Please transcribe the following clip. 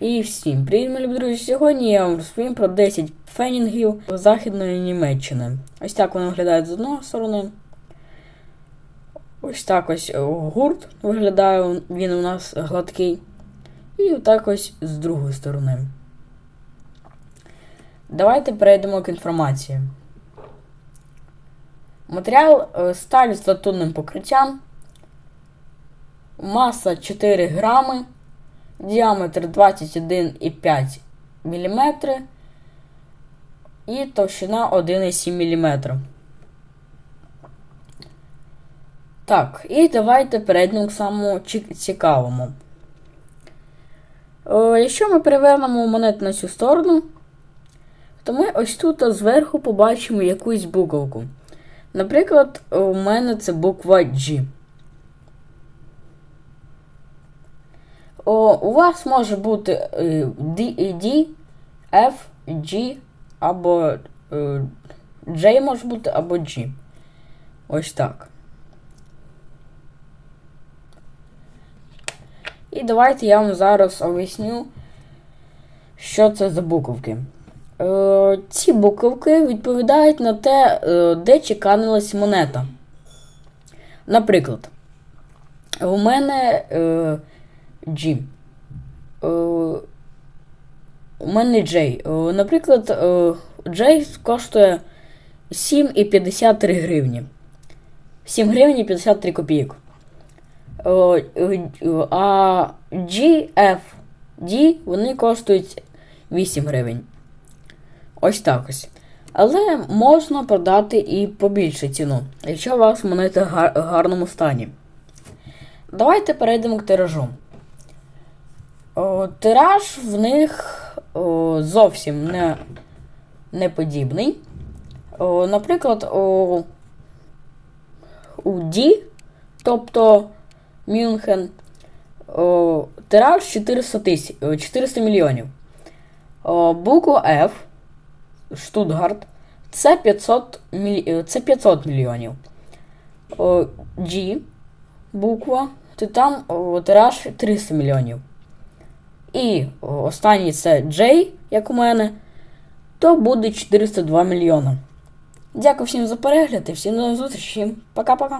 І всім привіт, мої друзі! Сьогодні я вам розповім про 10 фенінгів Західної Німеччини. Ось так вони виглядають з одної сторони. Ось так ось е, гурт виглядає, він у нас гладкий. І отак ось з другої сторони. Давайте перейдемо к інформації. Матеріал е, сталь з латунним покриттям. Маса 4 грами діаметр 21,5 мм і товщина 1,7 мм. Так, і давайте перейдемо к самому цікавому. Е, якщо ми перевернемо монету на цю сторону, то ми ось тут зверху побачимо якусь буковку. Наприклад, у мене це буква G. О, у вас може бути е, D, D, F, G або е, J може бути або G. Ось так. І давайте я вам зараз об'ясню, що це за буковки. Е, ці буковки відповідають на те, е, де чеканилась монета. Наприклад, у мене. G. Е, у мене. Е, наприклад, J коштує 7,53 гривні. 7 гривень і 53 копійок. Е, е, А G, F, D вони коштують 8 гривень. Ось так ось. Але можна продати і по більше ціну, якщо у вас монети в гарному стані. Давайте перейдемо к тиражу. Тираж в них зовсім не, не подібний. Наприклад, у D, тобто Мюнхен, тираж 400 тисяч, 400 мільйонів. О, буква F, Штутгарт, це 500, міль, це 500 мільйонів. G, буква, то там тираж 300 мільйонів. І останній це J, як у мене, то буде 402 мільйона. Дякую всім за перегляд і всім до зустрічі. Пока-пока.